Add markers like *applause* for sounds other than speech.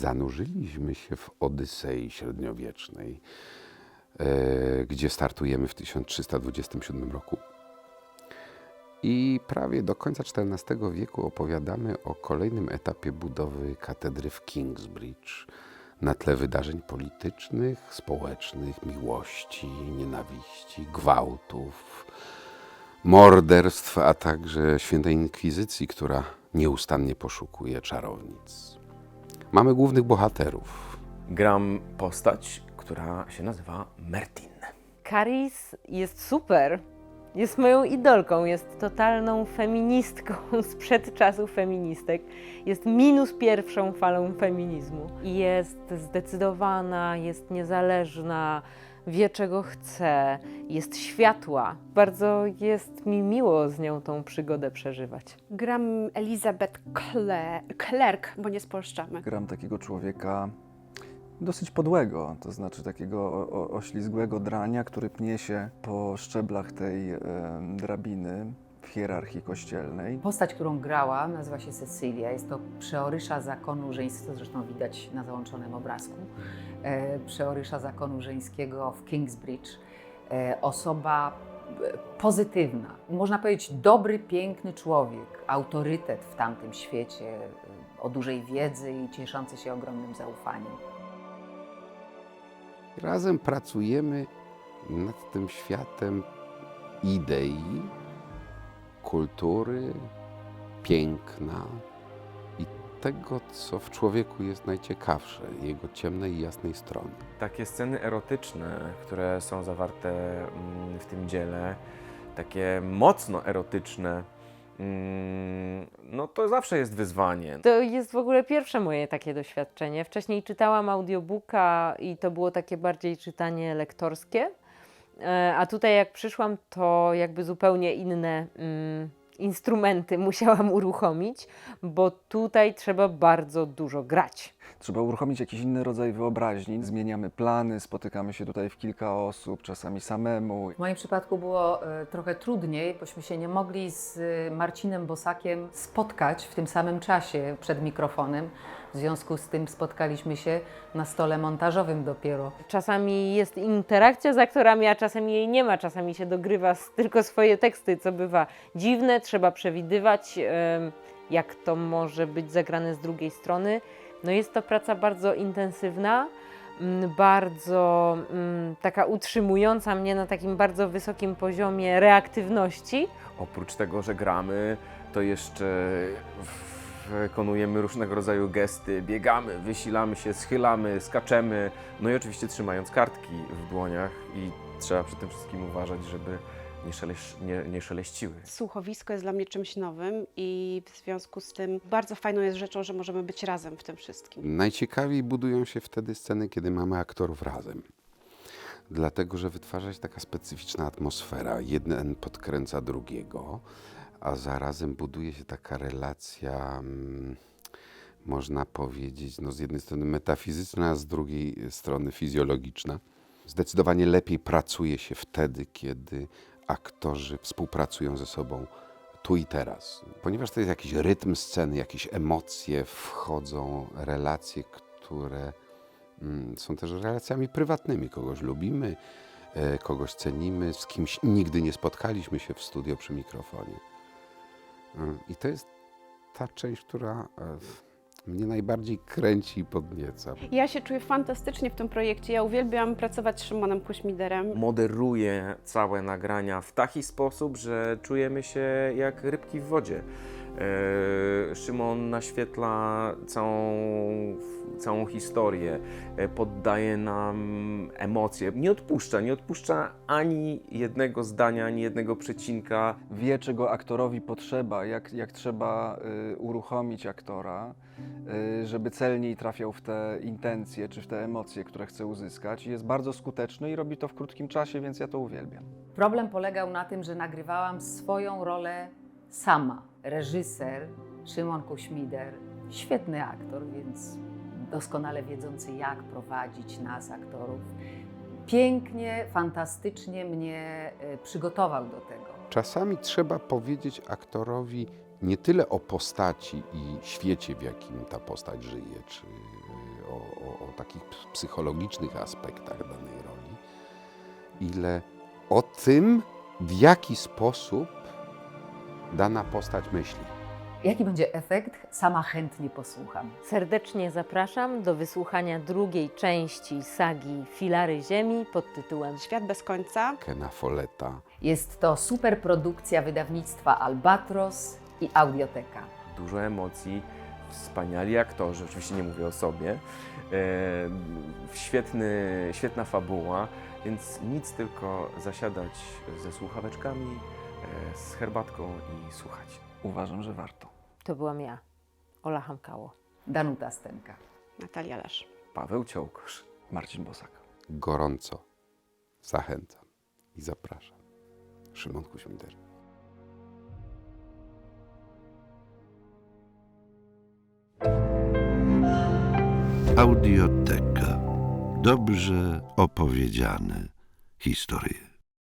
zanurzyliśmy się w Odysei średniowiecznej, e, gdzie startujemy w 1327 roku. I prawie do końca XIV wieku opowiadamy o kolejnym etapie budowy katedry w Kingsbridge na tle wydarzeń politycznych, społecznych, miłości, nienawiści, gwałtów, morderstw, a także świętej inkwizycji, która nieustannie poszukuje czarownic. Mamy głównych bohaterów. Gram postać, która się nazywa Mertin. Caris jest super. Jest moją idolką, jest totalną feministką *laughs* sprzed czasów feministek. Jest minus pierwszą falą feminizmu. Jest zdecydowana, jest niezależna, wie czego chce, jest światła. Bardzo jest mi miło z nią tą przygodę przeżywać. Gram Elizabeth Cle- Clerk, bo nie spolszczamy. Gram takiego człowieka dosyć podłego, to znaczy takiego oślizgłego drania, który pnie się po szczeblach tej drabiny w hierarchii kościelnej. Postać, którą grałam, nazywa się Cecilia. Jest to przeorysza zakonu żeńskiego, zresztą widać na załączonym obrazku. E, przeorysza zakonu żeńskiego w Kingsbridge. E, osoba e, pozytywna, można powiedzieć dobry, piękny człowiek, autorytet w tamtym świecie, o dużej wiedzy i cieszący się ogromnym zaufaniem. Razem pracujemy nad tym światem idei, kultury, piękna i tego, co w człowieku jest najciekawsze, jego ciemnej i jasnej strony. Takie sceny erotyczne, które są zawarte mm, w tym dziele, takie mocno erotyczne, no to zawsze jest wyzwanie. To jest w ogóle pierwsze moje takie doświadczenie. Wcześniej czytałam audiobooka i to było takie bardziej czytanie lektorskie. E, A tutaj jak przyszłam, to jakby zupełnie inne mm, instrumenty *laughs* musiałam uruchomić, bo tutaj trzeba bardzo dużo grać. Trzeba uruchomić jakiś inny rodzaj wyobraźni. Zmieniamy plany, spotykamy się tutaj w kilka osób, czasami samemu. W moim przypadku było e, trochę trudniej, bośmy się nie mogli z e, Marcinem Bosakiem spotkać w tym samym czasie przed mikrofonem. W związku z tym spotkaliśmy się na stole montażowym dopiero. Czasami jest interakcja z aktorami, a czasami jej nie ma. Czasami się dogrywa tylko swoje teksty, co bywa dziwne. Trzeba przewidywać, jak to może być zagrane z drugiej strony. No jest to praca bardzo intensywna, mm, bardzo mm, taka utrzymująca mnie na takim bardzo wysokim poziomie reaktywności. Oprócz tego, że gramy, to jeszcze wykonujemy różnego rodzaju gesty, biegamy, wysilamy się, schylamy, skaczemy, no i oczywiście trzymając kartki w dłoniach i trzeba przy tym wszystkim uważać, żeby nie, szeleś, nie, nie szeleściły. Słuchowisko jest dla mnie czymś nowym i w związku z tym bardzo fajną jest rzeczą, że możemy być razem w tym wszystkim. Najciekawiej budują się wtedy sceny, kiedy mamy aktorów razem. Dlatego, że wytwarza się taka specyficzna atmosfera. Jeden podkręca drugiego, a zarazem buduje się taka relacja, mm, można powiedzieć, no z jednej strony metafizyczna, a z drugiej strony fizjologiczna. Zdecydowanie lepiej pracuje się wtedy, kiedy aktorzy współpracują ze sobą tu i teraz. Ponieważ to jest jakiś rytm sceny, jakieś emocje wchodzą, relacje, które mm, są też relacjami prywatnymi. Kogoś lubimy, e, kogoś cenimy, z kimś nigdy nie spotkaliśmy się w studio przy mikrofonie. Mm, I to jest ta część, która e, mnie najbardziej kręci i podnieca. Ja się czuję fantastycznie w tym projekcie. Ja uwielbiam pracować z Szymonem Kuśmiderem. Moderuje całe nagrania w taki sposób, że czujemy się jak rybki w wodzie. E, Szymon naświetla całą, całą historię, e, poddaje nam emocje, nie odpuszcza, nie odpuszcza ani jednego zdania, ani jednego przecinka. Wie, czego aktorowi potrzeba, jak, jak trzeba y, uruchomić aktora, y, żeby celniej trafiał w te intencje czy w te emocje, które chce uzyskać. Jest bardzo skuteczny i robi to w krótkim czasie, więc ja to uwielbiam. Problem polegał na tym, że nagrywałam swoją rolę sama. Reżyser Szymon Kuśmider, świetny aktor, więc doskonale wiedzący, jak prowadzić nas, aktorów, pięknie, fantastycznie mnie e, przygotował do tego. Czasami trzeba powiedzieć aktorowi nie tyle o postaci i świecie, w jakim ta postać żyje, czy o, o, o takich ps- psychologicznych aspektach danej roli, ile o tym, w jaki sposób dana postać myśli. Jaki będzie efekt? Sama chętnie posłucham. Serdecznie zapraszam do wysłuchania drugiej części sagi Filary Ziemi pod tytułem Świat bez końca. Kena Folletta, Jest to superprodukcja wydawnictwa Albatros i Audioteka. Dużo emocji, wspaniali aktorzy, oczywiście nie mówię o sobie, e, świetny, świetna fabuła, więc nic tylko zasiadać ze słuchaweczkami, z herbatką i słuchać. Uważam, że warto. To byłam ja, Ola Hamkało. Danuta Stenka. Natalia Lesz. Paweł Ciołkosz. Marcin Bosak. gorąco zachęcam i zapraszam. Szymon Kuśmiter. Audioteka. Dobrze opowiedziane historie.